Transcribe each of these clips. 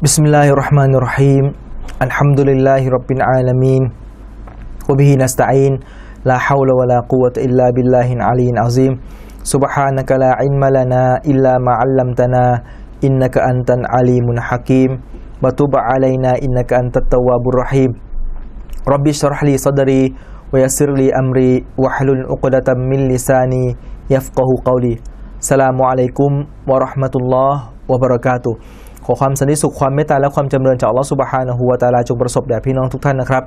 بسم الله الرحمن الرحيم الحمد لله رب العالمين وبه نستعين لا حول ولا قوة إلا بالله العلي العظيم سبحانك لا علم لنا إلا ما علمتنا إنك أنت العليم الحكيم وتب علينا إنك أنت التواب الرحيم رب اشرح لي صدري ويسر لي أمري واحلل عقدة من لساني يفقه قولي السلام عليكم ورحمة الله وبركاته ขอความสันติสุขความเมตตาและความจำเริญจากอัลลอฮฺสุบฮานะฮูวาตาลาจงประสบแด่พี่น้องทุกท่านนะครับ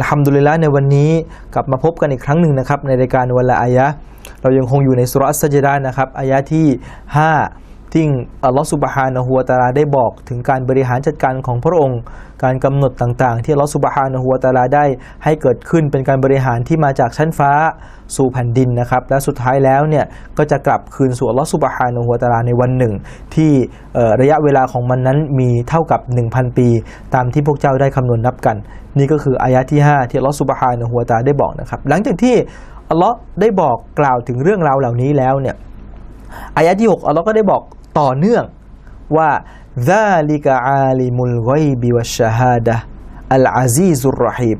ละฮัมดุลิลละในวันนี้กลับมาพบกันอีกครั้งหนึ่งนะครับในรายการวันละอายะเรายังคงอยู่ในสุรอัสจดานะครับอายะที่ 5 ที่อัลลอฮฺสุบฮานะฮูวาตาลาได้บอกถึงการบริหารจัดการของพระองค์ การกำหนดต่างๆ ที่ลอสุบฮานะฮูวตะอาลาได้ให้เกิดขึ้นเป็นการบริหารที่มาจากชั้นฟ้าสู่แผ่นดินนะครับ และสุดท้ายแล้วเนี่ยก็จะกลับคืนสู่ลอสุบฮานะฮูวตะอาลาในวันหนึ่ง ที่ระยะเวลาของมันนั้นมีเท่ากับ 1,000 ปี ตามที่พวกเจ้าได้คำนวณนับกัน นี่ก็คืออายะที่ 5 ที่ลอสุบฮานะฮูวตะอาลาได้บอกนะครับ หลังจากที่อัลลอฮ์ได้บอกกล่าวถึงเรื่องราวเหล่านี้แล้วเนี่ยอายะที่ 6อัลลอฮ์ก็ได้บอกต่อเนื่องว่า ซาลิกะอาลิมุลไกบิวัชฮาดะอัลอาซีซุรรฮีม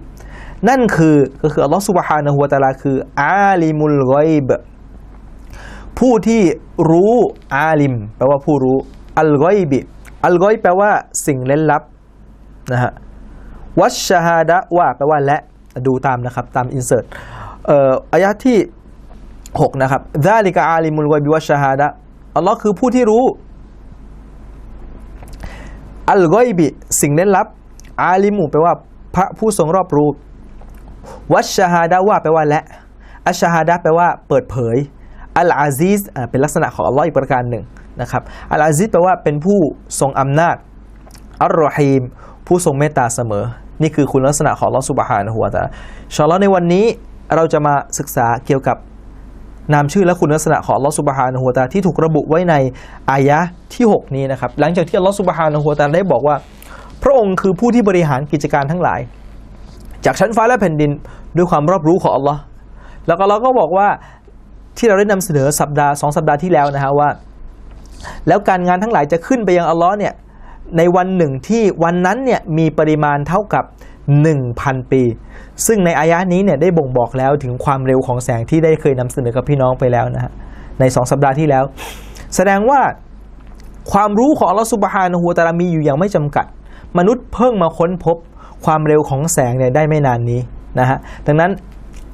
นั่นคือก็คืออัลลอฮฺสุบฮานะฮุวาตาลาคือ อาลิมุลไกบผู้ที่รู้อาลิม แปลว่าผู้รู้อัลไกบิอัลไกแปลว่าสิ่งเล่นลับนะฮะวัชฮาดะว่าแปลว่าและดูตามนะครับ ตามอินเสิร์ตเอ่ออายะที่ 6 นะครับซาลิกะอาลิมุลไกบิวัชฮาดะอัลลอฮ์คือผู้ที่รู้ อัลกอยบิ สิ่งเล่นลับ อาลิมุแปลว่าพระผู้ทรงรอบรู้ วัชชาฮาดะว่าแปลว่าและ อัชชาฮาดะแปลว่าเปิดเผย อัลอาซิสเป็นลักษณะของอัลลอฮ์อีกประการหนึ่งนะครับ อัลอาซิสแปลว่าเป็นผู้ทรงอำนาจ อัลรอฮีม ผู้ทรงเมตตาเสมอ นี่คือคุณลักษณะของอัลลอฮ์สุบฮานะฮูวตาชาลอในวันนี้เราจะมาศึกษาเกี่ยวกับ นามชื่อและคุณลักษณะของอัลลอฮฺสุบฮานะฮูวตาที่ถูกระบุไว้ในอายะที่ 6 นี้นะครับ หลังจากที่อัลลอฮฺสุบฮานะฮูวตาได้บอกว่า พระองค์คือผู้ที่บริหารกิจการทั้งหลาย จากชั้นฟ้าและแผ่นดินด้วยความรอบรู้ของอัลลอฮ์แล้วก็เราก็บอกว่าที่เราได้นำเสนอสัปดาห์สองสัปดาห์ที่แล้วนะฮะว่า แล้วการงานทั้งหลายจะขึ้นไปยังอัลลอฮ์เนี่ยในวันหนึ่งที่วันนั้นเนี่ยมีปริมาณเท่ากับ 1,000 ปี ซึ่งในอายะนี้เนี่ยได้บ่งบอกแล้วถึงความเร็วของแสงที่ได้เคยนำเสนอกับพี่น้องไปแล้วนะฮะในสองสัปดาห์ที่แล้ว แสดงว่าความรู้ของอัลลอฮฺสุบฮานะฮูวตาลามีอยู่อย่างไม่จำกัด มนุษย์เพิ่งมาค้นพบความเร็วของแสงเนี่ยได้ไม่นานนี้นะฮะดังนั้น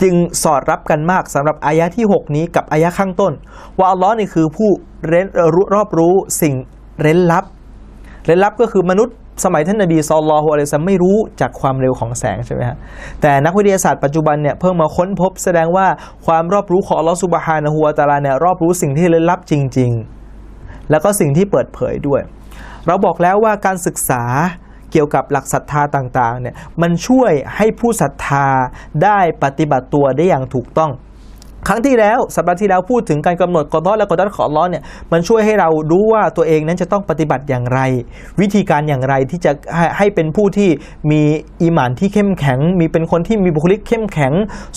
จึงสอดรับกันมากสำหรับอายะที่ 6 นี้กับอายะข้างต้น ว่าอัลลอฮ์นี่คือผู้เร้นรู้รอบรู้สิ่งเร้นลับ เร้นลับก็คือมนุษย์ สมัยท่านนบีซอลลอฮุอะลัยฮิวะซัลลัมไม่รู้จากความเร็วของแสงใช่ไหมฮะแต่นักวิทยาศาสตร์ปัจจุบันเนี่ยเพิ่งมาค้นพบแสดงว่าความรอบรู้ของอัลลอสุบฮานะฮูวะตาลาเนี่ยรอบรู้สิ่งที่เร้นลับจริง ๆ แล้วก็สิ่งที่เปิดเผยด้วย เราบอกแล้วว่าการศึกษาเกี่ยวกับหลักศรัทธาต่างๆเนี่ยมันช่วยให้ผู้ศรัทธาได้ปฏิบัติตัวได้อย่างถูกต้อง ครั้งที่แล้วสัปดาห์ที่แล้วพูดถึงการกำหนดกอดอและกอดัตของอัลเลอฮ์เนี่ยมันช่วยให้เรารู้ว่าตัวเองนั้นจะต้องปฏิบัติอย่างไร วิธีการอย่างไรที่จะให้ใหเป็นผู้ที่มีอีหมานที่เข้มแข็ง มีเป็นคนที่มีบุคลิกเข้มแข็ง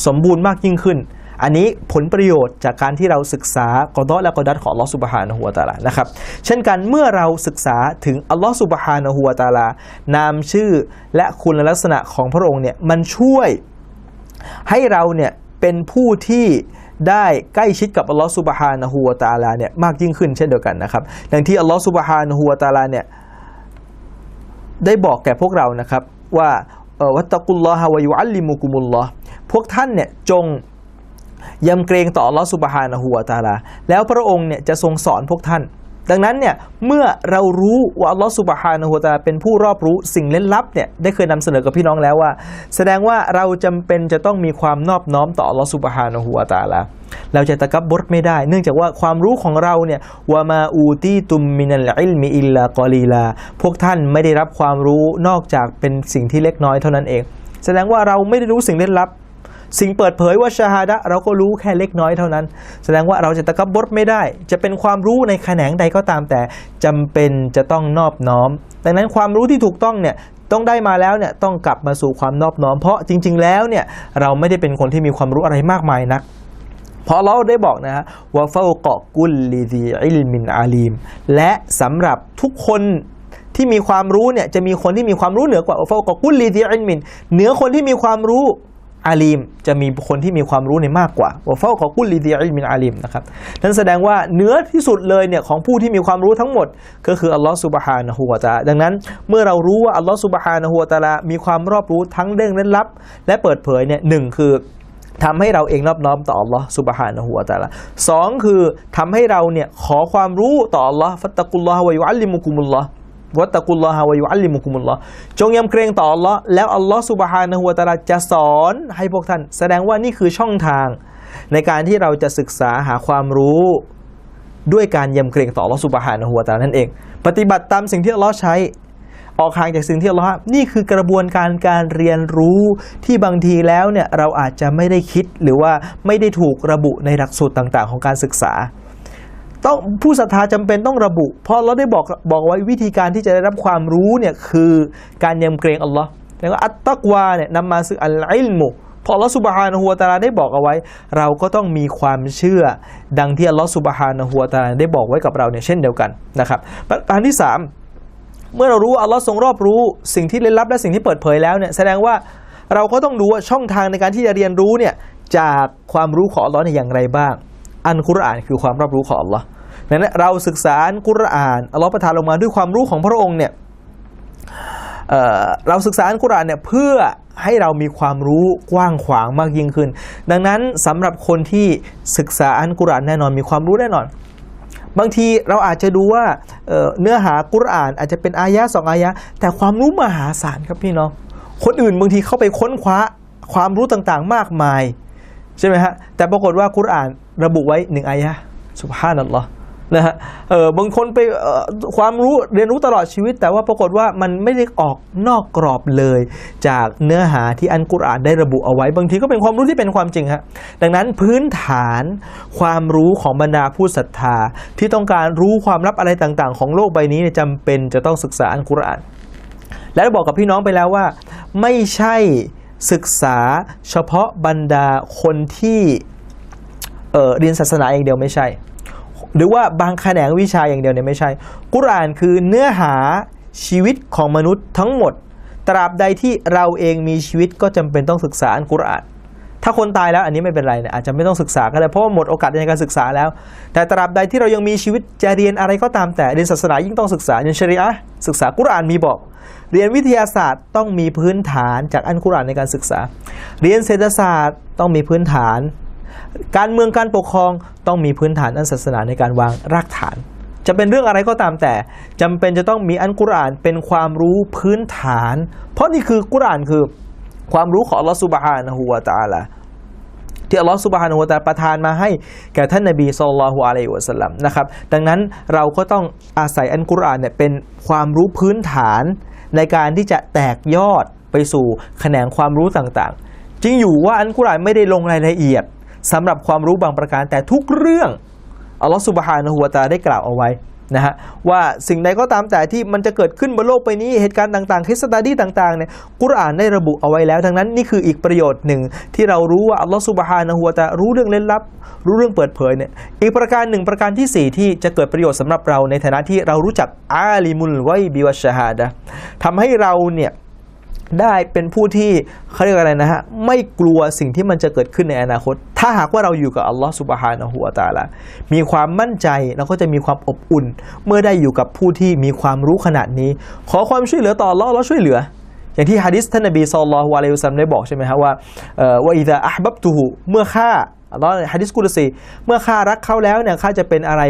สมบูรณ์มากยิ่งขึ้น อันนี้ผลประโยชน์จากการที่เราศึกษากอดอและกอดัตของอัลลอฮ์สุบฮานะฮูวตาลานะครับเช่นกันเมื่อเราศึกษาถึงอัลลอฮ์สุบฮานะฮูวตาลานามชื่อและคุณลักษณะของพระองค์เนี่ยมันช่วยให้เราเนี่ยเป็นผู้ที่ ได้ใกล้ชิดกับอัลลอฮฺสุบฮานะฮูวะตะอาลาเนี่ยมากยิ่งขึ้นเช่นเดียวกันนะครับอย่างที่อัลลอฮฺสุบฮานะฮูวะตะอาลาเนี่ยได้บอกแก่พวกเรานะครับว่าวัตกุลลอฮะวายุอัลลิมุกุมุลลอฮ์พวกท่านเนี่ยจงยำเกรงต่ออัลลอฮฺสุบฮานะฮูวะตะอาลาแล้วพระองค์เนี่ยจะทรงสอนพวกท่าน ดังนั้นเนี่ยเมื่อเรารู้ว่าอัลลอฮฺสุบฮานะฮูวตาเป็นผู้รอบรู้สิ่งเล่นลับเนี่ยได้เคยนำเสนอกับพี่น้องแล้วว่า แสดงว่าเราจำเป็นจะต้องมีความนอบน้อมต่ออัลลอฮฺสุบฮานะฮูวตาลาเราจะตะกับบดไม่ได้ เนื่องจากว่าความรู้ของเราเนี่ยวามาอูตีตุมมินัลอิลมิอิลลากอลีลา พวกท่านไม่ได้รับความรู้นอกจากเป็นสิ่งที่เล็กน้อยเท่านั้นเอง แสดงว่าเราไม่ได้รู้สิ่งเล่นลับ สิ่งเปิดเผยว่าชาฮาดะเราก็รู้แค่เล็กน้อยเท่านั้น แสดงว่าเราจะตะกับบดไม่ได้ จะเป็นความรู้ในแขนงใดก็ตามแต่จำเป็นจะต้องนอบน้อม ดังนั้นความรู้ที่ถูกต้องเนี่ยต้องได้มาแล้วเนี่ยต้องกลับมาสู่ความนอบน้อม เพราะจริง ๆ แล้วเนี่ยเราไม่ได้เป็นคนที่มีความรู้อะไรมากมายนักเพราะเราได้บอกนะฮะว่าเฝ้าเกาะกุลลีดีอิลมินอาลีม และสำหรับทุกคนที่มีความรู้เนี่ยจะมีคนที่มีความรู้เหนือกว่าฟอกกุลลีดีอินมินเหนือคนที่มีความรู้ อาลีมจะมีคนที่มีความรู้ในมากกว่าว่าเฝ้าขอกุลลีดีอิมินอาลีมนะครับนั่นแสดงว่าเหนือที่สุดเลยเนี่ยของผู้ที่มีความรู้ทั้งหมด ก็คืออัลลอฮฺสุบฮานะฮูวะตาดังนั้นเมื่อเรารู้ว่าอัลลอฮฺสุบฮานะฮูวะตาลามีความรอบรู้ทั้งเรื่องล่นลับ และเปิดเผยเนี่ยหนึ่งคือทำให้เราเองนอบน้อมต่ออัลลอฮ์สุบฮานะฮูวะตาลาสองคือทำให้เราเนี่ยขอความรู้ต่ออัลลอฮ์ฟัตตะกุลลอฮ์วะยุอัลลิมุกุมุลลอฮ์ วัตตะกุลลอฮะวะยุอัลลิมุกุมุลลอฮ์จงยำเกรงต่ออัลลอฮ์แล้วอัลลอฮ์สุบฮานะฮูวะตะอาลาจะสอนให้พวกท่าน แสดงว่านี่คือช่องทาง ในการที่เราจะศึกษาหาความรู้ด้วยการยำเกรงต่ออัลลอฮ์สุบฮานะฮูวะตะอาลานั่นเอง ปฏิบัติตามสิ่งที่อัลลอฮ์ใช้ ออกห่างจากสิ่งที่อัลลอฮ์นี่คือกระบวนการการเรียนรู้ที่บางทีแล้วเนี่ยเราอาจจะไม่ได้คิดหรือว่าไม่ได้ถูกระบุในหลักสูตรต่าง ๆ ของการศึกษา ต้องผู้ศรัทธาจำเป็นต้องระบุ เพราะเราได้บอกบอกไว้วิธีการที่จะได้รับความรู้เนี่ยคือการยำเกรงอัลลอฮ์แล้วก็อัตตักวาเนี่ยนำมาซึ่งอัลอิลมุพออัลลอฮ์สุบฮานะฮูวตาลาได้บอกเอาไว้ เราก็ต้องมีความเชื่อ ดังที่อัลลอฮ์สุบฮานะฮูวตาลาได้บอกไว้กับเราเนี่ยเช่นเดียวกันนะครับประการที่สามเมื่อเรารู้ว่าอัลลอฮ์ทรงรอบรู้สิ่งที่ลึกลับและสิ่งที่เปิดเผยแล้วเนี่ยแสดงว่าเราก็ต้องดูว่าช่องทางในการที่จะเรียนรู้เนี่ยจากความรู้ของอัลลอฮ์เนี่ยอย่างไรบ้าง อันกุรอานคือความรอบรู้ของอัลลอฮ์ดังนั้นเราศึกษาอันกุรอานอัลลอฮ์ประทานลงมาด้วยความรู้ของพระองค์เนี่ยเเราศึกษาอันกุรอานเนี่ยเพื่อให้เรามีความรู้กว้างขวางมากยิ่งขึ้น ดังนั้นสำหรับคนที่ศึกษาอันกุรอานแน่นอนมีความรู้แน่นอน บางทีเราอาจจะดูว่าเเนื้อหากุรอานอาจจะเป็นอายะสองอายะ แต่ความรู้มหาศาลครับพี่น้องคนอื่นบางทีเข้าไปค้นคว้าความรู้ต่างๆ มากมาย ใช่ไหมฮะแต่ปรากฏว่ากุรอาน ระบุไว้หนึ่งอายะสุบฮานัลลอฮ์นะฮะเออบางคนไปออความรู้เรียนรู้ตลอดชีวิต แต่ว่าปรากฏว่ามันไม่ได้ออกนอกกรอบเลย จากเนื้อหาที่อันกุรอานได้ระบุเอาไว้ บางทีก็เป็นความรู้ที่เป็นความจริงฮะดังนั้นพื้นฐานความรู้ของบรรดาผู้ศรัทธา ที่ต้องการรู้ความลับอะไรต่างๆ ของโลกใบนี้เนี่ยจำเป็นจะต้องศึกษาอันกุรอาน และบอกกับพี่น้องไปแล้วว่า ไม่ใช่ศึกษาเฉพาะบรรดาคนที่ เออเรียนศาสนาอย่างเดียวไม่ใช่ หรือว่าบางแขนงวิชาอย่างเดียวเนี่ยไม่ใช่ กุรอานคือเนื้อหาชีวิตของมนุษย์ทั้งหมด ตราบใดที่เราเองมีชีวิตก็จำเป็นต้องศึกษาอันกุรอานถ้าคนตายแล้วอันนี้ไม่เป็นไรเนี่ยอาจจะไม่ต้องศึกษาก็ได้เพราะว่าหมดโอกาสในการศึกษาแล้ว แต่ตราบใดที่เรายังมีชีวิตจะเรียนอะไรก็ตามแต่เรียนศาสนายิ่งต้องศึกษาอย่างชริอะศึกษากุรอานมีบอก เรียนวิทยาศาสตร์ต้องมีพื้นฐานจากอันกุรอานในการศึกษา เรียนเศรษฐศาสตร์ต้องมีพื้นฐาน การเมืองการปกครองต้องมีพื้นฐานอันศาสนาในการวางรากฐาน จะเป็นเรื่องอะไรก็ตามแต่จำเป็นจะต้องมีอันกุรอานเป็นความรู้พื้นฐาน เพราะนี่คือกุรอานคือความรู้ของอัลลอฮฺสุบฮานะฮูวะตาลาที่อัลลอฮฺสุบฮานะฮูวะตาลประทานมาให้แก่ท่านนบีศ็อลลัลฮุอะลัยฮิวะสัลลัมนะครับดังนั้นเราก็ต้องอาศัยอันกุรอานเนี่ยเป็นความรู้พื้นฐานในการที่จะแตกยอดไปสู่แขนงความรู้ต่างๆ จริงอยู่ว่าอันกุรอานไม่ได้ลงรายละเอียด สำหรับความรู้บางประการ แต่ทุกเรื่องอัลลอฮฺสุบฮานะฮูวะตาได้กล่าวเอาไว้นะฮะว่าสิ่งใดก็ตามแต่ที่มันจะเกิดขึ้นบนโลกใบนี้เหตุการณ์ต่างๆเคสตาดี้ต่างๆเนี่ยกุรอานได้ระบุเอาไว้แล้ว ทั้งนั้นนี่คืออีกประโยชน์หนึ่ง ที่เรารู้ว่าอัลลอฮฺสุบฮานะฮูวะตารู้เรื่องเล่นลับ รู้เรื่องเปิดเผยเนี่ยอีกประการหนึ่งประการที่สี่ที่จะเกิดประโยชน์สำหรับเราในฐานะที่เรารู้จักอาลิมุลไวบิวชชะฮาดะทำให้เราเนี่ย ได้เป็นผู้ที่เขาเรียกอะไรนะฮะไม่กลัวสิ่งที่มันจะเกิดขึ้นในอนาคต ถ้าหากว่าเราอยู่กับอัลลอฮฺสุบฮานะฮูวะตาละมีความมั่นใจเราก็จะมีความอบอุ่น เมื่อได้อยู่กับผู้ที่มีความรู้ขนาดนี้ ขอความช่วยเหลือต่ออัลลอฮ์แล้วช่วยเหลือ อย่างที่ฮะดิษท่านนบีซอลลัลลอฮุอะลัยฮิวะซัมได้บอกใช่ไหมฮะว่าเอ่อว่าอิดะอัฮบับตูหูเมื่อข้า อัลลอฮ์ฮะดิษกุลสีเมื่อข้ารักเขาแล้วเนี่ยข้าจะเป็นอะไร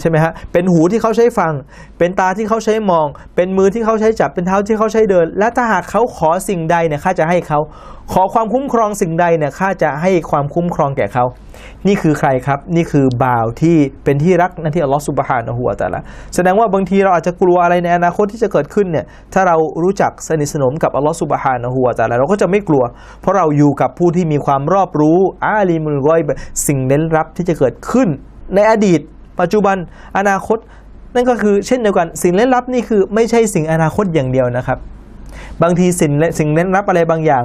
ใช่ไหมฮะเป็นหูที่เขาใช้ฟัง เป็นตาที่เขาใช้มอง เป็นมือที่เขาใช้จับเป็นเท้าที่เขาใช้เดิน และถ้าหากเขาขอสิ่งใดเนี่ยข้าจะให้เขา ขอความคุ้มครองสิ่งใดเนี่ยข้าจะให้ความคุ้มครองแก่เขา นี่คือใครครับ นี่คือบ่าวที่เป็นที่รักนั่นที่อัลลอฮฺสุบฮานะฮูวะตะอาลาแสดงว่าบางทีเราอาจจะกลัวอะไรในอนาคตที่จะเกิดขึ้นเนี่ยถ้าเรารู้จักสนิทสนมกับอัลลอฮฺสุบฮานะฮูวะตะอาลาเราก็จะไม่กลัว เพราะเราอยู่กับผู้ที่มีความรอบรู้อาลีมุลกอยสิ่งเล้นลับที่จะเกิดขึ้น ในอดีต ปัจจุบันอนาคต นั่นก็คือเช่นเดียวกันสิ่งเล้นลับนี่คือไม่ใช่สิ่งอนาคตอย่างเดียวนะครับบางทีสิ่งสิ่งเล้นลับอะไรบางอย่าง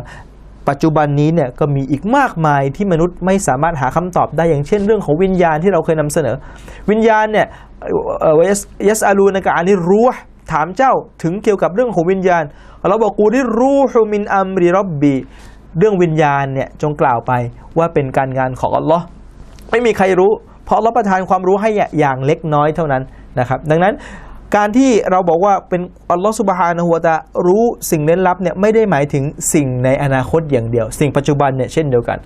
ปัจจุบันนี้เนี่ยก็มีอีกมากมายที่มนุษย์ไม่สามารถหาคำตอบได้อย่างเช่นเรื่องของวิญญาณที่เราเคยนำเสนอ วิญญาณเนี่ยเอ่อยัสอาลูนกะอานิรู้ถามเจ้าถึงเกี่ยวกับเรื่องของวิญญาณเราบอกกูได้รู้ฮุมินอัมริรับบีเรื่องวิญญาณเนี่ยจงกล่าวไปว่าเป็นการงานของอัลลอฮ์ไม่มีใครรู้ เพราะอัลลอฮ์ประทานความรู้ให้อย่างเล็กน้อยเท่านั้นนะครับ ดังนั้น การที่เราบอกว่าเป็นอัลลอฮ์สุบฮานะฮูวะตาลารู้สิ่งเล่นลับเนี่ยไม่ได้หมายถึงสิ่งในอนาคตอย่างเดียว สิ่งปัจจุบันเนี่ยเช่นเดียวกัน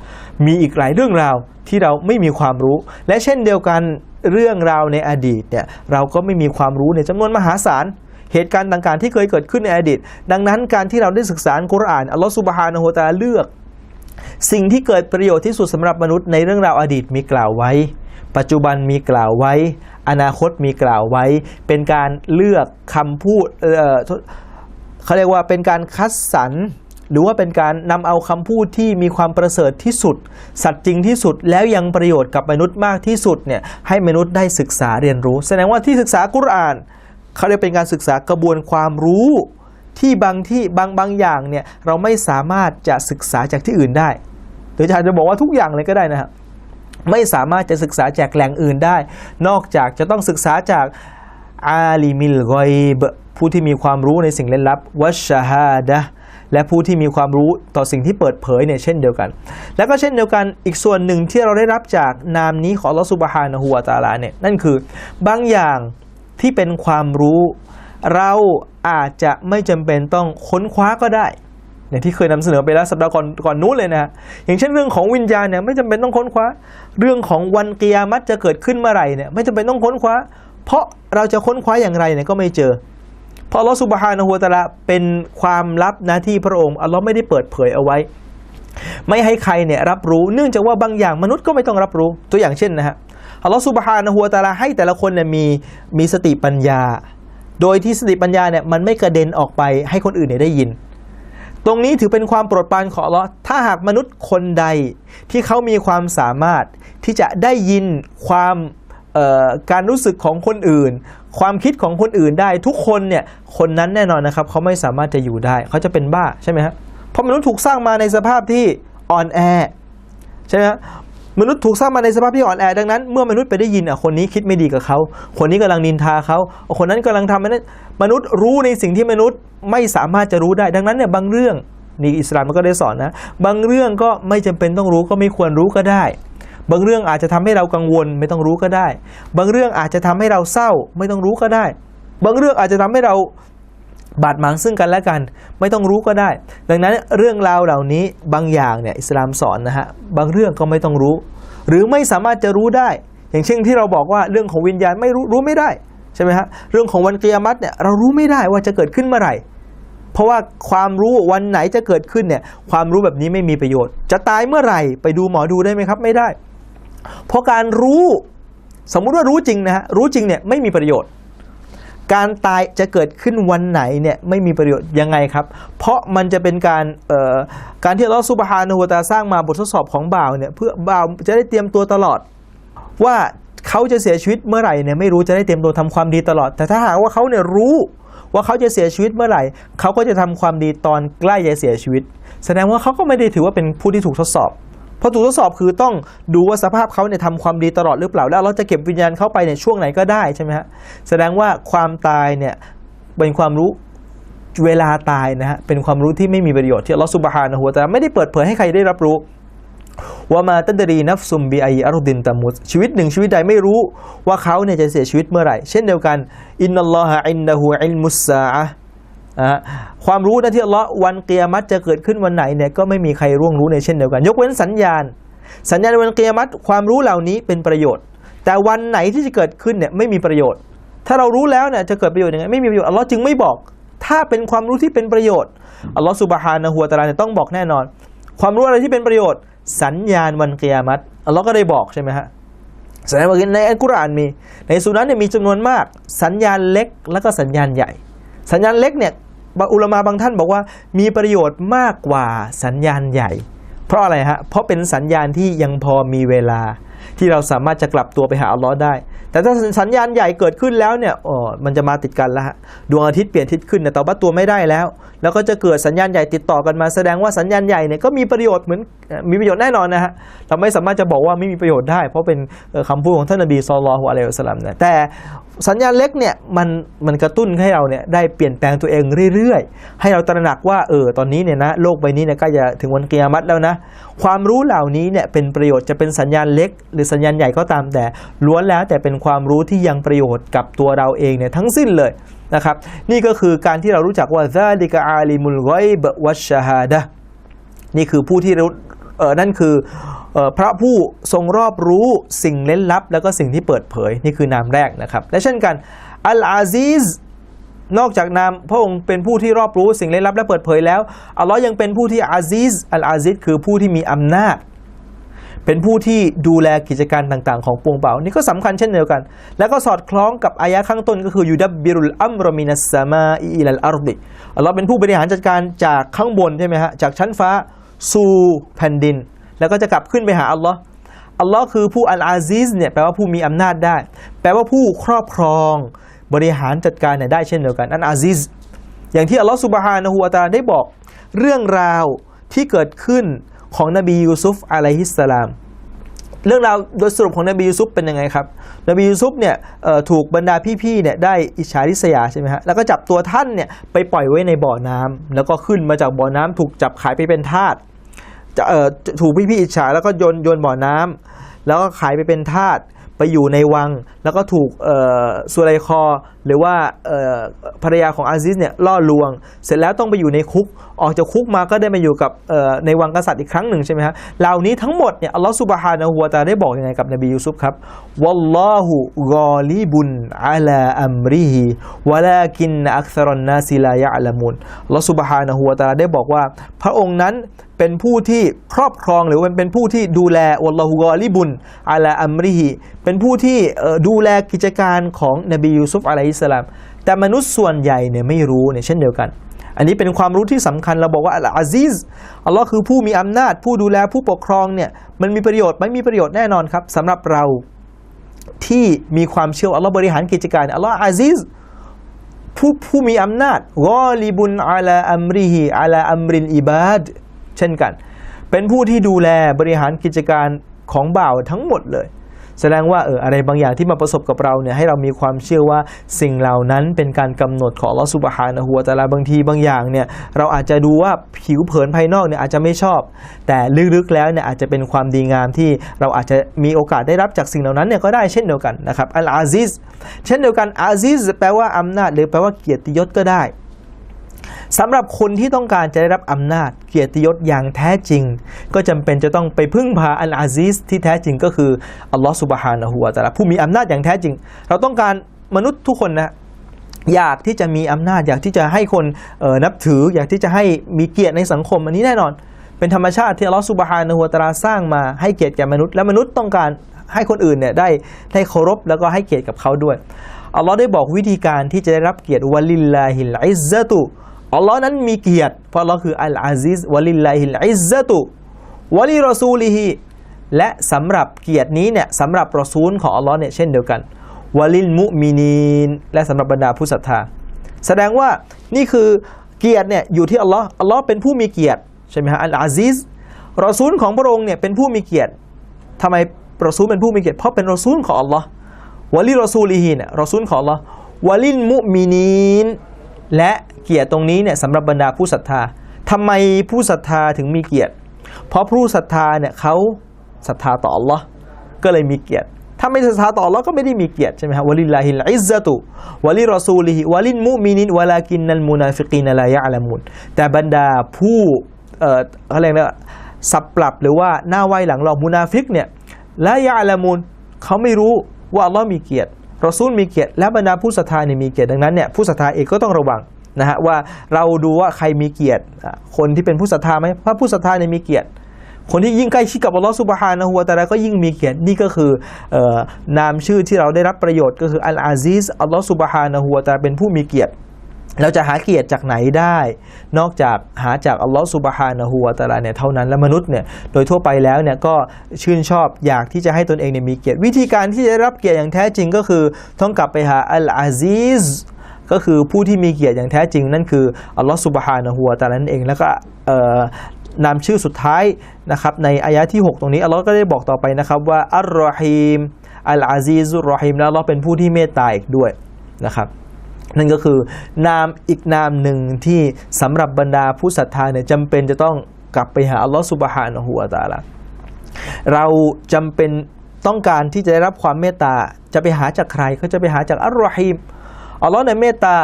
มีอีกหลายเรื่องราวที่เราไม่มีความรู้ และเช่นเดียวกันเรื่องราวในอดีตเนี่ยเราก็ไม่มีความรู้ในจำนวนมหาศาลเหตุการณ์ต่างๆที่เคยเกิดขึ้นในอดีต ดังนั้นการที่เราได้ศึกษาอัลกุรอานอัลลอฮฺสุบฮานะฮูวะตาลาเลือก สิ่งที่เกิดประโยชน์ที่สุดสำหรับมนุษย์ในเรื่องราวอดีตมีกล่าวไว้ ปัจจุบันมีกล่าวไว้ อนาคตมีกล่าวไว้ เป็นการเลือกคำพูดเเขาเรียกว่าเป็นการคัดสรรหรือว่าเป็นการนำเอาคำพูดที่มีความประเสริฐที่สุด สัตย์จริงที่สุด แล้วยังประโยชน์กับมนุษย์มากที่สุดเนี่ยให้มนุษย์ได้ศึกษาเรียนรู้ แสดงว่าที่ศึกษากุรอานเขาเรียกเป็นการศึกษากระบวนความรู้ที่บางที่บางบางอย่างเนี่ยเราไม่สามารถจะศึกษาจากที่อื่นได้หรืออาจจะบอกว่าทุกอย่างเลยก็ได้นะครับ ไม่สามารถจะศึกษาจากแหล่งอื่นได้ นอกจากจะต้องศึกษาจากอาลีมิลกอยบผู้ที่มีความรู้ในสิ่งเล่นลับวัชชาฮาดะและผู้ที่มีความรู้ต่อสิ่งที่เปิดเผยเนี่ยเช่นเดียวกัน แล้วก็เช่นเดียวกันอีกส่วนหนึ่งที่เราได้รับจากนามนี้ของอัลลอฮฺซุบฮานะฮูวตาลาเนี่ยนั่นคือบางอย่างที่เป็นความรู้ เราอาจจะไม่จำเป็นต้องค้นคว้าก็ได้ อย่างที่เคยนำเสนอไปแล้วสัปดาห์ก่อนก่อนนู้นเลยนะอย่างเช่นเรื่องของวิญญาณเนี่ยไม่จำเป็นต้องค้นคว้า เรื่องของวันกิยามัตจะเกิดขึ้นเมื่อไหร่เนี่ยไม่จำเป็นต้องค้นคว้า เพราะเราจะค้นคว้าอย่างไรเนี่ยก็ไม่เจอ เพราะอัลลอฮฺสุบฮานะฮูวตะลาเป็นความลับน้าที่พระองค์อัลลอฮ์ไม่ได้เปิดเผยเอาไว้ ไม่ให้ใครเนี่ยรับรู้เนื่องจากว่าบางอย่างมนุษย์ก็ไม่ต้องรับรู้ตัวอย่างเช่นนะฮะอัลลอฮฺสุบฮานะฮูวตะลาให้แต่ละคนเนี่ยมีมีสติปัญญา โดยที่สติปัญญาเนี่ยมันไม่กระเด็นออกไปให้คนอื่นเนี่ยได้ยิน ตรงนี้ถือเป็นความโปรดปรานของอัลลอฮ์ถ้าหากมนุษย์คนใดที่เขามีความสามารถที่จะได้ยินความการรู้สึกของคนอื่น ความคิดของคนอื่นได้ ทุกคนเนี่ยคนนั้นแน่นอนนะครับเขาไม่สามารถจะอยู่ได้ เขาจะเป็นบ้าใช่ไหมฮะเพราะมนุษย์ถูกสร้างมาในสภาพที่อ่อนแอใช่ไหมฮะมนุษย์ถูกสร้างมาในสภาพที่อ่อนแอดังนั้น เมื่อมนุษย์ไปได้ยินอะคนนี้คิดไม่ดีกับเขา คนนี้กำลังนินทาเขาคนนั้นกำลังทำนั้น มนุษย์รู้ในสิ่งที่มนุษย์ไม่สามารถจะรู้ได้ ดังนั้นเนี่ยบางเรื่องนี่อิสลามมันก็ได้สอนนะ บางเรื่องก็ไม่จำเป็นต้องรู้ก็ไม่ควรรู้ก็ได้ บางเรื่องอาจจะทำให้เรากังวลไม่ต้องรู้ก็ได้ บางเรื่องอาจจะทำให้เราเศร้าไม่ต้องรู้ก็ได้ บางเรื่องอาจจะทำให้เราบาดหมางซึ่งกันและกัน ไม่ต้องรู้ก็ได้ ดังนั้นเรื่องราวเหล่านี้บางอย่างเนี่ยอิสลามสอนนะฮะบางเรื่องก็ไม่ต้องรู้ หรือไม่สามารถจะรู้ได้ อย่างเช่นที่เราบอกว่าเรื่องของวิญญาณไม่รู้รู้ไม่ได้ ใช่ไหมฮะเรื่องของวันกิยามัตเนี่ยเรารู้ไม่ได้ว่าจะเกิดขึ้นเมื่อไหร่ เพราะว่าความรู้วันไหนจะเกิดขึ้นเนี่ยความรู้แบบนี้ไม่มีประโยชน์ จะตายเมื่อไหร่ไปดูหมอดูได้ไหมครับไม่ได้ เพราะการรู้สมมุติว่ารู้จริงนะฮะรู้จริงเนี่ยไม่มีประโยชน์ การตายจะเกิดขึ้นวันไหนเนี่ยไม่มีประโยชน์ยังไงครับ เพราะมันจะเป็นการเอ่อการที่อัลลอฮฺซุบฮานะฮูวตาสร้างมาบททดสอบของบ่าวเนี่ยเพื่อบ่าวจะได้เตรียมตัวตลอดว่า เขาจะเสียชีวิตเมื่อไหร่เนี่ยไม่รู้จะได้เตรียมตัวทำความดีตลอด แต่ถ้าหากว่าเขาเนี่ยรู้ว่าเขาจะเสียชีวิตเมื่อไหร่ เขาก็จะทำความดีตอนใกล้จะเสียชีวิต แสดงว่าเขาก็ไม่ได้ถือว่าเป็นผู้ที่ถูกทดสอบเพราะถูกทดสอบคือต้องดูว่าสภาพเขาเนี่ยทำความดีตลอดหรือเปล่า แล้วเราจะเก็บวิญญาณเขาไปในช่วงไหนก็ได้ใช่ไหมฮะแสดงว่าความตายเนี่ยเป็นความรู้เวลาตายนะฮะเป็นความรู้ที่ไม่มีประโยชน์ที่อัลอสุบฮานะฮูวะตะอาลาไม่ได้เปิดเผยให้ใครได้รับรู้ ว่ามาตันดรีนัฟซุมบีไออารุดินตามุสชีวิตหนึ่งชีวิตใดไม่รู้ว่าเขาเนี่ยจะเสียชีวิตเมื่อไหร่ เช่นเดียวกัน อินนัลลอฮะอินนะฮูอิลมุสซาอะห์อะความรู้นะที่อัลลอฮ์วันเกียรติจะเกิดขึ้นวันไหนเนี่ยก็ไม่มีใครร่วงรู้ในเช่นเดียวกัน ยกเว้นสัญญาณ สัญญาณวันเกียรติความรู้เหล่านี้เป็นประโยชน์ แต่วันไหนที่จะเกิดขึ้นเนี่ยไม่มีประโยชน์ ถ้าเรารู้แล้วเนี่ยจะเกิดประโยชน์ยังไงไม่มีประโยชน์อัลลอฮ์จึงไม่บอก ถ้าเป็นความรู้ที่เป็นประโยชน์อัลลอฮ์สุบฮานะฮูวตะอาลาเนี่ยต้องบอกแน่นอน ความรู้อะไรที่เป็นประโยชน์ สัญญาณวันเกียรติอัลลอฮ์ก็ได้บอกใช่ไหมฮะสัญญาณวันเกียรติในอัลกุรอานมี ในสุนันเนี่ยมีจำนวนมาก สัญญาณเล็กแล้วก็สัญญาณใหญ่ สัญญาณเล็กเนี่ยอุลามะบางท่านบอกว่ามีประโยชน์มากกว่าสัญญาณใหญ่ เพราะอะไรฮะเพราะเป็นสัญญาณที่ยังพอมีเวลาที่เราสามารถจะกลับตัวไปหาอัลลอฮ์ได้ แต่ถ้าสัญญาณใหญ่เกิดขึ้นแล้วเนี่ยอ๋อมันจะมาติดกันแล้วฮะดวงอาทิตย์เปลี่ยนทิศขึ้นเนี่ยต่อบัตตัวไม่ได้แล้ว แล้วก็จะเกิดสัญญาณใหญ่ติดต่อกันมาแสดงว่าสัญญาณใหญ่เนี่ยก็มีประโยชน์เหมือนมีประโยชน์แน่นอนนะฮะเราไม่สามารถจะบอกว่าไม่มีประโยชน์ได้ เพราะเป็นเอ่อคำพูดของท่านนบีสุลต่านละฮ์อะลัยฮิสลัมเนี่ยแต่สัญญาณเล็กเนี่ยมันมันกระตุ้นให้เราเนี่ยได้เปลี่ยนแปลงตัวเองเรื่อยๆ ให้เราตระหนักว่าเออตอนนี้เนี่ยนะโลกใบนี้เนี่ยใกล้จะถึงวันเกิยามัตแล้วนะ ความรู้เหล่านี้เนี่ยเป็นประโยชน์จะเป็นสัญญาณเล็ก หรือสัญญาณใหญ่ก็ตามแต่ล้วนแล้วแต่เป็นความรู้ที่ยังประโยชน์กับตัวเราเองเนี่ยทั้งสิ้นเลยนะครับ นี่ก็คือการที่เรารู้จักว่าซาลิกอาลิมุลกบวัชฮาดะนี่คือผู้ที่รู้เออนั่นคืออพระผู้ทรงรอบรู้สิ่งเล่นลับ แล้วก็สิ่งที่เปิดเผย นี่คือนามแรกนะครับ และเช่นกันอัลอาซีซ นอกจากนามพระองค์เป็นผู้ที่รอบรู้สิ่งลึกลับและเปิดเผยแล้วอัลลอฮ์ยังเป็นผู้ที่อาซิซอัลอาซิซคือผู้ที่มีอำนาจ เป็นผู้ที่ดูแลกิจการต่างๆ ของปวงเปล่านี่ก็สำคัญเช่นเดียวกัน แล้วก็สอดคล้องกับอายะข้างต้นก็คือยูดับบิรุลอัมรมินัสสามาอิลัลอาร์ดิอัลลอฮ์เป็นผู้บริหารจัดการจากข้างบนใช่ไหมฮะจากชั้นฟ้าสู่แผ่นดิน แล้วก็จะกลับขึ้นไปหาอัลลอฮ์อัลลอฮ์คือผู้อัลอาซิซเนี่ยแปลว่าผู้มีอำนาจได้ แปลว่าผู้ครอบครอง บริหารจัดการเนี่ยได้เช่นเดียวกัน อันอาซิซอย่างที่อัลลอฮฺสุบฮานะฮูวะตาได้บอกเรื่องราวที่เกิดขึ้นของนบียูซุฟอะลัยฮิสสลาม เรื่องราวโดยสรุปของนบียูซุฟเป็นยังไงครับ นบียูซุฟเนี่ยถูกบรรดาพี่ๆเนี่ยได้อิจฉาริษยาใช่ไหมฮะ แล้วก็จับตัวท่านเนี่ยไปปล่อยไว้ในบ่อน้ำแล้วก็ขึ้นมาจากบ่อน้ำถูกจับขายไปเป็นทาสจะถูกพี่ๆอิจฉาแล้วก็โยนโยนบ่อน้ำแล้วก็ขายไปเป็นทาส ไปอยู่ในวัง แล้วก็ถูกสุไลคอ หรือว่าภรรยาของอาซิสเนี่ยล่อลวง เสร็จแล้วต้องไปอยู่ในคุก ออกจากคุกมาก็ได้มาอยู่กับในวังกษัตริย์อีกครั้งหนึ่งใช่ไหมฮะเหล่านี้ทั้งหมดเนี่ยอัลลอฮฺสุบฮานะฮูวะตาได้บอกยังไงกับนบียูซุฟครับวัลลอฮุกอลิบุนอะลาอัมริฮิวะลากินอักษรันนาซิลายะละมุนอัลลอฮฺสุบฮานะฮูวะตาได้บอกว่าพระองค์นั้น เป็นผู้ที่ครอบครองหรือเป็นผู้ที่ดูแลวัลลอฮุกอลิบุนอะลาอัมริฮิเป็นผู้ที่ดูแลกิจการของนบียูซุฟอะลัยฮิสลามแต่มนุษย์ส่วนใหญ่เนี่ยไม่รู้เนี่ยเช่นเดียวกัน อันนี้เป็นความรู้ที่สำคัญเราบอกว่าอัลอาซิซอัลลอฮ์คือผู้มีอำนาจผู้ดูแลผู้ปกครองเนี่ยมันมีประโยชน์ไหม่มีประโยชน์แน่นอนครับสำหรับเราที่มีความเชื่ออัลลอฮ์บริหารกิจการอัลลอฮ์อาซิซผู้ผู้มีอำนาจกอลิบุนอาลาอัมริฮิอาลาอัมรินอิบาด เช่นกัน เป็นผู้ที่ดูแลบริหารกิจการของบ่าวทั้งหมดเลย แสดงว่าเอออะไรบางอย่างที่มาประสบกับเราเนี่ยให้เรามีความเชื่อว่าสิ่งเหล่านั้นเป็นการกำหนดของอัลอสุบฮานะฮูวะตะอาลาบางทีบางอย่างเนี่ยเราอาจจะดูว่าผิวเผินภายนอกเนี่ยอาจจะไม่ชอบ แต่ลึกๆแล้วเนี่ยอาจจะเป็นความดีงามที่เราอาจจะมีโอกาสได้รับจากสิ่งเหล่านั้นเนี่ยก็ได้เช่นเดียวกันนะครับอัลอาซิซเช่นเดียวกันอาซิซแปลว่าอำนาจหรือแปลว่าเกียรติยศก็ได้ สำหรับคนที่ต้องการจะได้รับอำนาจเกียรติยศอย่างแท้จริง ก็จำเป็นจะต้องไปพึ่งพาอัลอาซิสที่แท้จริงก็คืออัลลอฮฺสุบฮานะฮูวะตะอาลาผู้มีอำนาจอย่างแท้จริง เราต้องการมนุษย์ทุกคนนะอยากที่จะมีอำนาจ อยากที่จะให้คนออนับถือ อยากที่จะให้มีเกียรติในสังคมอันนี้แน่นอน เป็นธรรมชาติที่อัลลอฮฺสุบฮานะฮูวะตะอาลาสร้างมาให้เกียรติแก่มนุษย์และมนุษย์ต้องการให้คนอื่นเนี่ยได้ได้เคารพแล้วก็ให้เกียรติกับเขาด้วยอัลลอฮ์ได้บอกวิธีการที่จะได้รับเกียรติวะลิลลาฮิลอิซซะตุ อัลลอฮ์นั้นมีเกียรติเพราะอัลลอฮ์คืออัลอาซิซวะลิลลาฮิลอิซซะตุวะลิรอซูลิฮิและสำหรับเกียรตินี้เนี่ยสำหรับรอซูลของอัลลอฮ์เนี่ยเช่นเดียวกันวะลิลมุมินีนและสำหรับบรรดาผู้ศรัทธา แสดงว่านี่คือเกียรติเนี่ยอยู่ที่อัลลอฮ์อัลลอฮ์เป็นผู้มีเกียรติใช่ไหมฮะอัลอาซิซรอซูลของพระองค์เนี่ยเป็นผู้มีเกียรติทำไมรอซูลเป็นผู้มีเกียรติเพราะเป็นรอซูลของอัลลอฮ์วะลิรอซูลิฮิเนี่ยรอซูลของอัลลอฮ์วะลิลมุมินีนและ เกียรติตรงนี้เนี่ยสำหรับบรรดาผู้ศรัทธาทำไมผู้ศรัทธาถึงมีเกียรติ เพราะผู้ศรัทธาเนี่ยเขาศรัทธาต่ออัลลอก็เลยมีเกียรติ ถ้าไม่ศรัทธาต่ออัลลอก็ไม่ได้มีเกียรติใช่ไหมครับวะลิลลาฮิลอิซซะตุวะลิรอซูลิฮิวะลินมุมินินวะลากินนัลมุนาฟิกีนลายะอัลมุนแต่บรรดาผู้เอ่อเขาเรียกว่าสับปรับหรือว่าหน้าไหวหลังรอมุนาฟิกเนี่ยละยะอัลมุนเขาไม่รู้ว่าอัลลอฮ์มีเกียรติรอซูลมีเกียรติและบรรดาผู้ศรัทธาเนี่ยมีเกียรติดังนั้นเนี่ยผู้ศรัทธาเองก็ต้องระวัง นะฮะว่าเราดูว่าใครมีเกียรติ คนที่เป็นผู้ศรัทธาไหมพราะผู้ศรัทธาเนี่ยมีเกียรติ คนที่ยิ่งใกล้ชิดกับอัลลอฮฺสุบฮานะฮูวะตะอาลาก็ยิ่งมีเกียรตินี่ก็คือออนามชื่อที่เราได้รับประโยชน์ก็คืออัลอาซิซอัลลอฮฺสุบฮานะฮูวะตะอาลาเป็นผู้มีเกียรติเราจะหาเกียรติจากไหนได้ นอกจากหาจากอัลลอฮฺสุบฮานะฮูวะตะอาลาเนี่ยเท่านั้นและมนุษย์เนี่ยโดยทั่วไปแล้วเนี่ยก็ชื่นชอบอยากที่จะให้ตนเองเนี่ยมีเกียรติ วิธีการที่จะได้รับเกียรติอย่างแท้จริงก็คือ ต้องกลับไปหาอัลอาซีซ ก็คือผู้ที่มีเกียรติอย่างแท้จริงนั่นคืออัลลอฮฺสุบฮานะฮูวะตะอาลนั่นเองแล้วก็เอ่อนำชื่อสุดท้ายนะครับในอายะที่ 6 ตรงนี้อัลลอฮ์ก็ได้บอกต่อไปนะครับว่าอัลรอฮีมอัลอาซีซุรรอฮีมและอัลลอฮ์เป็นผู้ที่เมตตาอีกด้วยนะครับนั่นก็คือนามอีกนามหนึ่งที่สำหรับบรรดาผู้ศรัทธาเนี่ยจำเป็นจะต้องกลับไปหาอัลลอฮ์สุบฮานะฮูวตาลาเราจำเป็นต้องการที่จะได้รับความเมตตาจะไปหาจากใครก็จะไปหาจากอัลรอฮีม อัลลอฮ์ในยเมตตา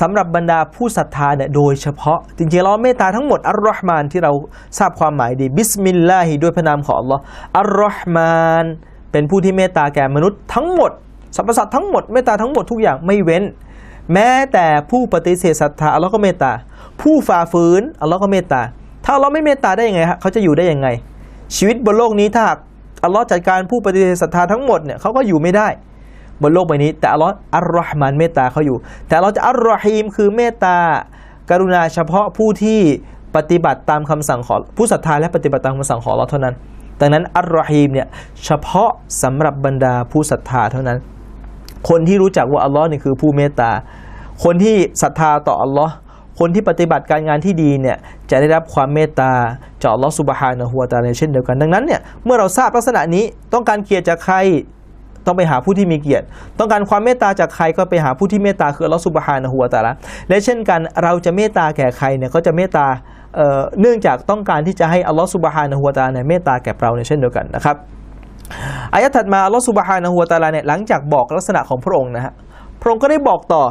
สำหรับบรรดาผู้ศรัทธาเนี่ยโดยเฉพาะ จริงๆเราเมตตาทั้งหมดอัลลอฮ์มานที่เราทราบความหมายดีบิสมิลลาฮิด้วยพระนามของอัลลอฮ์อัลลอฮ์มานเป็นผู้ที่เมตตาแก่มนุษย์ทั้งหมดสรรพสัตว์ทั้งหมดเมตตาทั้งหมดทุกอย่างไม่เว้น แม้แต่ผู้ปฏิเสธศรัทธาอัลลอฮ์ก็เมตตา ผู้ฝ่าฝืนอัลลอฮ์ก็เมตตา ถ้าอัลลอฮ์ไม่เมตตาได้ยังไงฮะเขาจะอยู่ได้ยังไง ชีวิตบนโลกนี้ถ้าอัลลอฮ์จัดการผู้ปฏิเสธศรัทธาทั้งหมดเนี่ยเขาก็อยู่ไม่ได้ บนโลกใบนี้ แต่อัลลอฮ์อัลลอฮ์มานเมตตาเขาอยู่ แต่อัลลอฮ์จะอัลรอฮีมคือเมตตาการุณาเฉพาะผู้ที่ปฏิบัติตามคำสั่งของผู้ศรัทธาและปฏิบัติตามคำสั่งของอัลลอฮ์เท่านั้น ดังนั้นอัลรอฮีมเนี่ยเฉพาะสำหรับบรรดาผู้ศรัทธาเท่านั้น คนที่รู้จักว่าอัลลอฮ์นี่คือผู้เมตตา คนที่ศรัทธาต่ออัลลอฮ์คนที่ปฏิบัติการงานที่ดีเนี่ยจะได้รับความเมตตาจากอัลลอฮ์สุบฮานะฮูวตะอาลาเช่นเดียวกัน ดังนั้นเนี่ยเมื่อเราทราบลักษณะนี้ต้องการเกียรติจากใคร ต้องไปหาผู้ที่มีเกียรติ ต้องการความเมตตาจากใครก็ไปหาผู้ที่เมตตาคืออัลลอฮ์สุบฮานะฮูวะตะอาลาและเช่นกันเราจะเมตตาแก่ใครเนี่ยก็จะเมตตาเอ่อเนื่องจากต้องการที่จะให้อัลลอฮ์สุบฮานะฮูวะตาเนี่ยเมตตาแก่เราเนี่ยเช่นเดียวกันนะครับอายะถัดมาอัลลอฮฺสุบฮานะฮูวะตาลาเนี่ยหลังจากบอกลักษณะของพระองค์นะฮะพระองค์ก็ได้บอกต่อ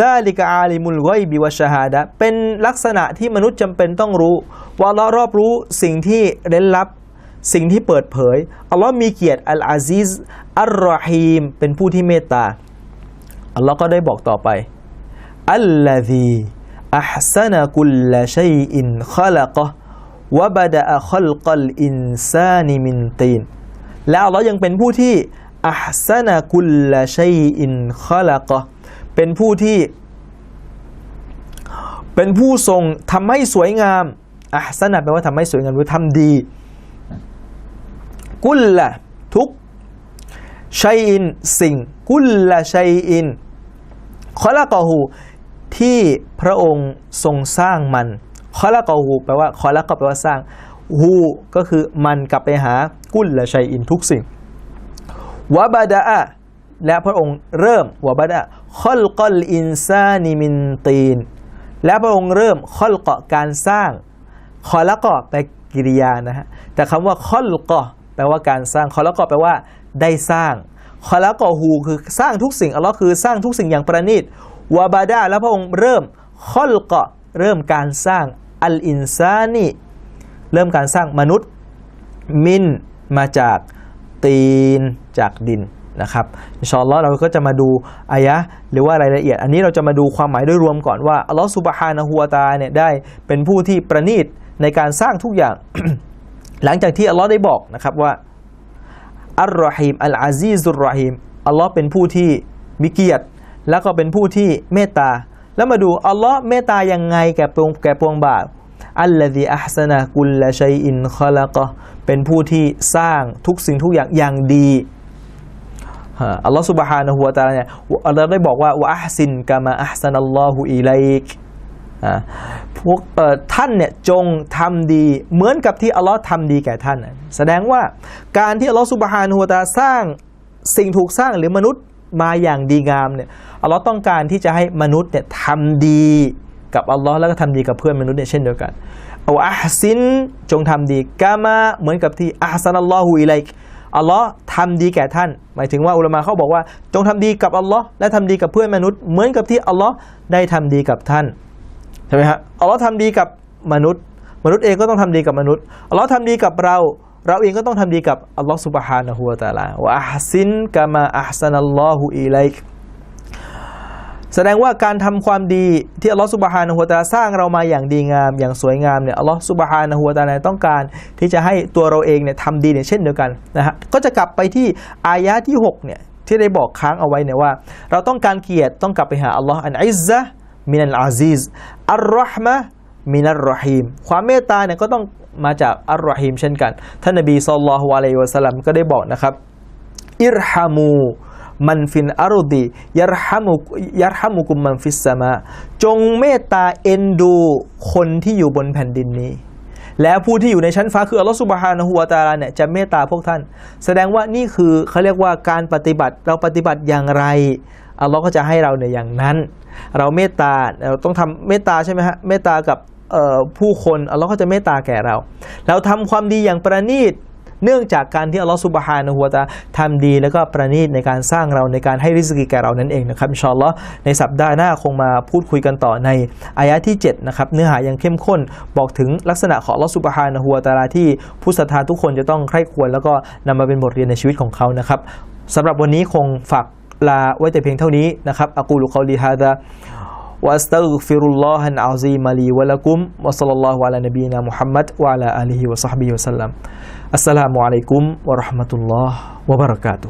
ซาลิกอาลิมุลไกบิวชาฮาดะเป็นลักษณะที่มนุษย์จำเป็นต้องรู้ ว่าอัลลอฮ์รอบรู้สิ่งที่เร้นลับ สิ่งที่เปิดเผยอัลลอฮ์มีเกียรติอัลอาซิซ อัลรอฮีมเป็นผู้ที่เมตตาอัลลอฮ์ก็ได้บอกต่อไปอัลลซีอัพซนะกุลลชัยอินขลักะวะบดะขลกัลอินซานิมินตีนและอัลลอฮ์ยังเป็นผู้ที่อัพซนะกุลลชัยอินขลักะเป็นผู้ที่เป็นผู้ทรงทำให้สวยงามอัพซนะแปลว่าทำให้สวยงามหรือทำดี กุลละทุก ชัยอินสิ่งกุลละชัยอินขละกอหูที่พระองค์ทรงสร้างมันขละกอหูแปลว่าขละก็แปลว่าสร้างหูก็คือมันกลับไปหากุลละชัยอินทุกสิ่งวะบาดะและพระองค์เริ่มวะบาดะคอลกอลอินซานิมินตีน และพระองค์เริ่มคอลกะการสร้างคอละกอแปลกิริยานะฮะแต่คำว่าคอลกอแปลว่าการสร้างคอละกอแปลว่า ได้สร้างคอละกอฮูคือสร้างทุกสิ่งอัลลอฮ์คือสร้างทุกสิ่งอย่างประณีตวะบาดะแล้วพระองค์เริ่มคอลกะเริ่มการสร้างอัลอินซานีเริ่มการสร้างมนุษย์มินมาจากตีนจากดินนะครับอินชาอัลลอฮ์เราก็จะมาดูอายะหรือว่ารายละเอียด อันนี้เราจะมาดูความหมายโดยรวมก่อนว่าอัลลอฮ์ซุบฮานะฮูวตาลาเนี่ยได้เป็นผู้ที่ประณีตในการสร้างทุกอย่าง หลังจากที่อัลลอฮ์ได้บอกนะครับว่า อัลรอฮีมอัลอาซีซุลรอฮีมอัลลอฮ์เป็นผู้ที่มีเกียรติ แล้วก็เป็นผู้ที่เมตตา แล้วมาดูอัลลอฮ์เมตตายังไงแก่ปวงแก่ปวงบาวอัลลอฮีอัพสนะกุลละชัยอินคอละก็เป็นผู้ที่สร้างทุกสิ่งทุกอย่างอย่างดีอัลลอฮ์สุบฮานะฮูวะตาเนี่ยอัลลอฮ์ได้บอกว่าว่ลอัพสินกามาอัพสันอัลลอฮุอิเลัก พวกท่านเนี่ยจงทำดีเหมือนกับที่อัลลอฮ์ทำดีแก่ท่าน แสดงว่าการที่อัลลอฮ์สุบฮานหัวตาสร้างสิ่งถูกสร้างหรือมนุษย์มาอย่างดีงามเนี่ยอัลลอฮ์ต้องการที่จะให้มนุษย์เนี่ยทำดีกับอัลลอฮ์แล้วก็ทำดีกับเพื่อนมนุษย์เนี่ยเช่นเดียวกันเอาอัลซินจงทำดีกามาเหมือนกับที่อัสซัลลอฮุอิไลก์อัลลอฮ์ทำดีแก่ท่าน หมายถึงว่าอุลามะเขาบอกว่า จงทำดีกับอัลลอฮ์และทำดีกับเพื่อนมนุษย์ เหมือนกับที่อัลลอฮ์ได้ทำดีกับท่าน ใช่ไหมฮะอัลลอฮ์ทำดีกับมนุษย์ มนุษย์เองก็ต้องทำดีกับมนุษย์อัลลอฮ์ทำดีกับเรา เราเองก็ต้องทำดีกับอัลลอฮ์สุบฮานะฮูวะตาลาวะอัฮซินกามาอัฮซันัลลอฮุอีไลกแสดงว่าการทำความดีที่อัลลอฮ์สุบฮานะฮูวะตาลาสร้างเรามาอย่างดีงามอย่างสวยงามเนี่ยอัลลอฮ์สุบฮานะฮูวะตาลาต้องการที่จะให้ตัวเราเองเนี่ยทำดีเนี่ยเช่นเดียวกันนะฮะก็จะกลับไปที่อายะที่6เนี่ยที่ได้บอกค้างเอาไว้เนี่ยว่า เราต้องการเกียรติต้องกลับไปหาอัลลอฮ์อันอิซะ มินัลอาซิสอัลรอฮ์มะมินัลรอฮีมความเมตตาเนี่ยก็ต้องมาจากอัลรอฮีมเช่นกัน ท่านนบีสุลลัลลอฮุอะลัยฮิวะสัลลัมก็ได้บอกนะครับ อิรฮามูมันฟินอารุดียารฮามุยารฮามุกุมมันฟิสมะจงเมตตาเอ็นดูคนที่อยู่บนแผ่นดินนี้ แล้วผู้ที่อยู่ในชั้นฟ้าคืออัลลอฮฺสุบฮานะฮุวาตาลาเนี่ยจะเมตตาพวกท่าน แสดงว่านี่คือเขาเรียกว่าการปฏิบัติเราปฏิบัติอย่างไรอัลลอฮ์ก็จะให้เราเนี่ยอย่างนั้น เราเมตตาเราต้องทำเมตตาใช่ไหมฮะเมตตากับผู้คนอัลลอฮ์ก็จะเมตตาแก่เรา เราทำความดีอย่างประณีต เนื่องจากการที่อัลลอฮฺสุบฮานะฮูวะตาทำดีแล้วก็ประณีตในการสร้างเราในการให้ริสกีแก่เรานั่นเองนะครับอินชาอัลลอฮ์ในสัปดาห์หน้าคงมาพูดคุยกันต่อในอายะที่7นะครับเนื้อหายังเข้มข้นบอกถึงลักษณะของอัลลอฮฺสุบฮานะฮูวะตาลาที่ผู้ศรัทธาทุกคนจะต้องใคร่ควรแล้วก็นำมาเป็นบทเรียนในชีวิตของเขานะครับสำหรับวันนี้คงฝากลาไว้แต่เพียงเท่านี้นะครับอักูลุคอลีฮาดา وأستغفر الله العظيم لي ولكم وصلى الله على نبينا محمد وعلى آله وصحبه وسلم. السلام عليكم ورحمة الله وبركاته.